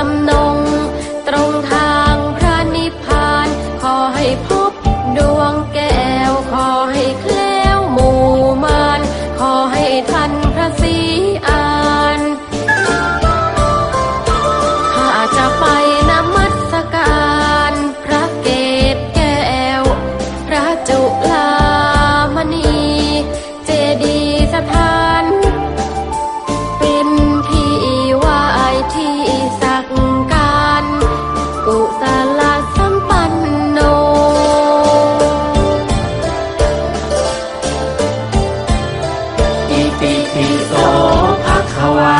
จิตจำนง ตรงทางพระนิพพาน ขอให้พบดวงแก้ว ขอให้แคล้วหมู่มาน ขอให้ทันพระศรี อิติปิโสภะคะวา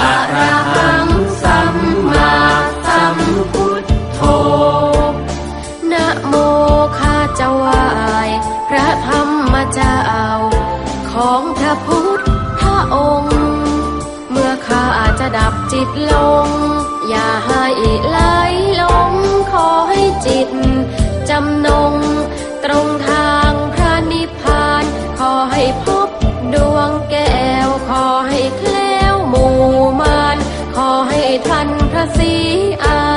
อะระหังสัมมาสัมพุทโธนะโมข้าจะไหวายพระธรรมเจ้าของพระพุทธองค์ เมื่อข้าจะดับจิตลง อย่าให้ไหลลงขอให้จิตจำนง ทันพระศรีอา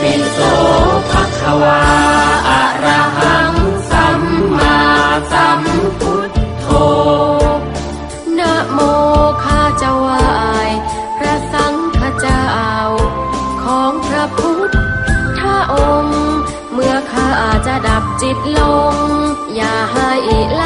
ปิโสภะคะวาอะระหังสัมมาสัมพุทโธนะโมข้าจะวายพระสังฆเจ้า ของพระพุทธองค์ เมื่อข้าจะดับจิตลง อย่าให้ละ